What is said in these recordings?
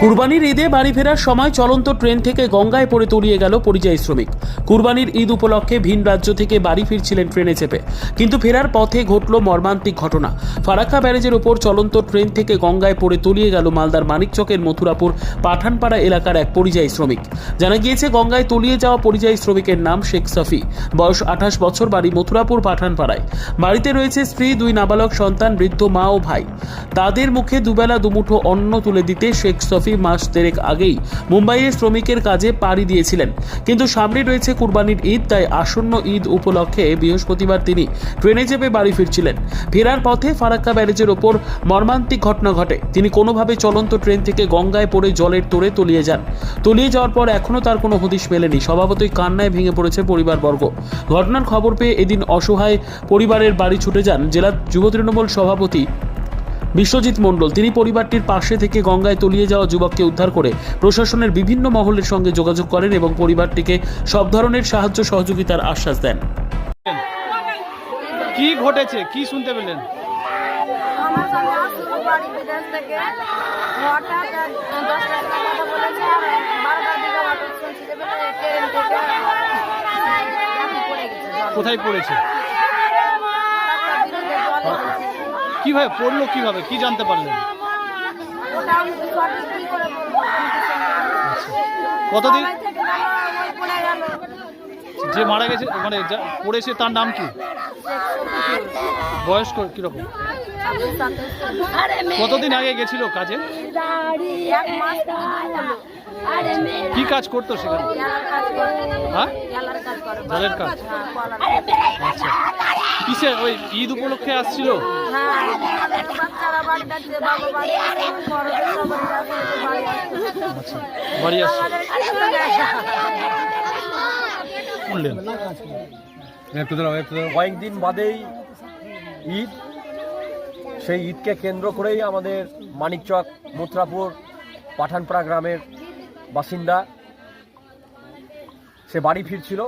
কুরবানির ঈদে বাড়ি ফেরার সময় চলন্ত ট্রেন থেকে গঙ্গায় পড়ে তলিয়ে গেল পরিযায়ী শ্রমিক। কুরবানির ঈদ উপলক্ষে ভিন রাজ্য থেকে বাড়ি ফিরছিলেন ট্রেনে চেপে। কিন্তু ফেরার পথে ঘটল মর্মান্তিক ঘটনা। ফারাক্কা ব্যারেজের ওপর চলন্ত ট্রেন থেকে গঙ্গায় পড়ে তলিয়ে গেল মালদার মানিকচকের মথুরাপুর পাঠানপাড়া এলাকার এক পরিযায়ী শ্রমিক। জানা গিয়েছে, গঙ্গায় তলিয়ে যাওয়া পরিযায়ী শ্রমিকের নাম শেখ সফি। বয়স আঠাশ বছর, বাড়ি মথুরাপুর পাঠানপাড়ায়। বাড়িতে রয়েছে স্ত্রী, দুই নাবালক সন্তান, বৃদ্ধ মা ও ভাই। তাদের মুখে দুবেলা দুমুঠো অন্ন তুলে দিতে শেখ সফি মাস দেড়েক আগেই মুম্বাইয়ে শ্রমিকের কাজে পাড়ি দিয়েছিলেন। কিন্তু সামনে রয়েছে কুরবানির ঈদ, তাই আসন্ন ঈদ উপলক্ষে বৃহস্পতিবার তিনি ট্রেনে চেপে বাড়ি ফিরছিলেন। ফেরার পথে ফারাক্কা ব্যারেজের ওপর মর্মান্তিক ঘটনা ঘটে। তিনি কোনোভাবে চলন্ত ট্রেন থেকে গঙ্গায় পড়ে জলের তোড়ে তলিয়ে যান। তলিয়ে যাওয়ার পর এখনও তার কোনো হদিশ মেলেনি। স্বভাবতই কান্নায় ভেঙে পড়েছে পরিবারবর্গ। ঘটনার খবর পেয়ে এদিন অসহায় পরিবারের বাড়ি ছুটে যান জেলা যুব তৃণমূল সভাপতি বিশ্বজিৎ মণ্ডল তিনি পরিবারটির পাশে থেকে গঙ্গায় তলিয়ে যাওয়া যুবককে উদ্ধার করে প্রশাসনের বিভিন্ন মহলের সঙ্গে যোগাযোগ করেন এবং পরিবারটিকে সব ধরনের সাহায্য সহযোগিতার আশ্বাস দেন। কি ঘটেছে? কি শুনতে পেলেন? আমার সঙ্গে আসলো বাড়ি বিদেশ থেকে হঠাৎ দশটার সময় কথা বলেছে আর বারোটার দিকে হঠাৎ শুনছি যে ট্রেন থেকে এখন পড়ে গেছে জল। কোথায় পড়েছে রাস্তার বিরুদ্ধে জল পড়েছে। কীভাবে পড়ল কীভাবে? কি জানতে পারলেন। কতদিন? যে মারা গেছে মানে পড়েছে তার নাম কি? বয়স কীরকম? কতদিন আগে গেছিল কাজে? কি কাজ করতো সেখানে? হ্যাঁ? জলের কাজ। আচ্ছা। কিসে ওই ঈদ উপলক্ষে আসছিল? বাড়ি কয়েকদিন বাদেই ঈদ। সেই ঈদকে কেন্দ্র করেই আমাদের মানিকচক মথুরাপুর পাঠানপাড়া গ্রামের বাসিন্দা, সে বাড়ি ফিরছিল।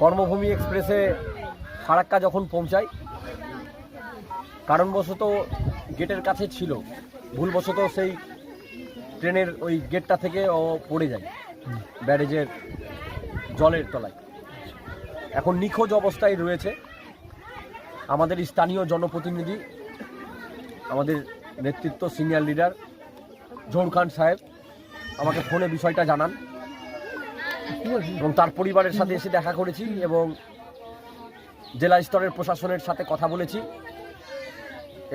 কর্মভূমি এক্সপ্রেসে ফারাক্কা যখন পৌঁছায়, কারণবশত গেটের কাছে ছিল, ভুলবশত সেই ট্রেনের ওই গেটটা থেকে ও পড়ে যায়, ব্যারেজের জলের তলায়। এখন নিখোঁজ অবস্থায় রয়েছে আমাদের স্থানীয় জনপ্রতিনিধি, আমাদের নেতৃত্ব সিনিয়র লিডার জহুর খান সাহেব। আমাকে ফোনে বিষয়টা জানান। এবং তার পরিবারের সাথে এসে দেখা করেছি এবং জেলা স্তরের প্রশাসনের সাথে কথা বলেছি।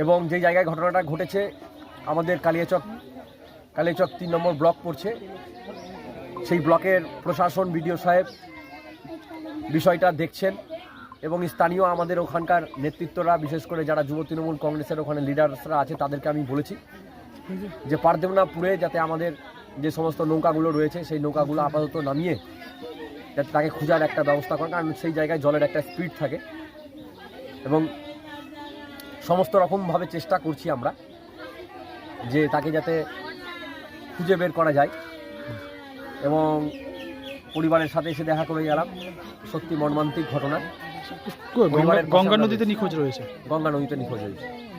এবং যে জায়গায় ঘটনাটা ঘটেছে, আমাদের কালিয়াচক কালিয়াচক তিন নম্বর ব্লক পড়ছে। সেই ব্লকের প্রশাসন বিডিও সাহেব বিষয়টা দেখছেন এবং স্থানীয় আমাদের ওখানকার নেতৃত্বরা, বিশেষ করে যারা যুব তৃণমূল কংগ্রেসের ওখানে লিডার্সরা আছে, তাদেরকে আমি বলেছি যে পারদেবনাপুরে যাতে আমাদের যে সমস্ত নৌকাগুলো রয়েছে সেই নৌকাগুলো আপাতত নামিয়ে যাতে তাকে খোঁজার একটা ব্যবস্থা করেন কারণ সেই জায়গায় জলের একটা স্পিড থাকে। এবং সমস্ত রকমভাবে চেষ্টা করছি আমরা যে তাকে যাতে খুঁজে বের করা যায়। এবং পরিবারের সাথে এসে দেখা করে গেলাম। সত্যি মর্মান্তিক ঘটনা। গঙ্গা- নদীতে নিখোঁজ রয়েছে। গঙ্গা নদীতে নিখোঁজ হয়েছে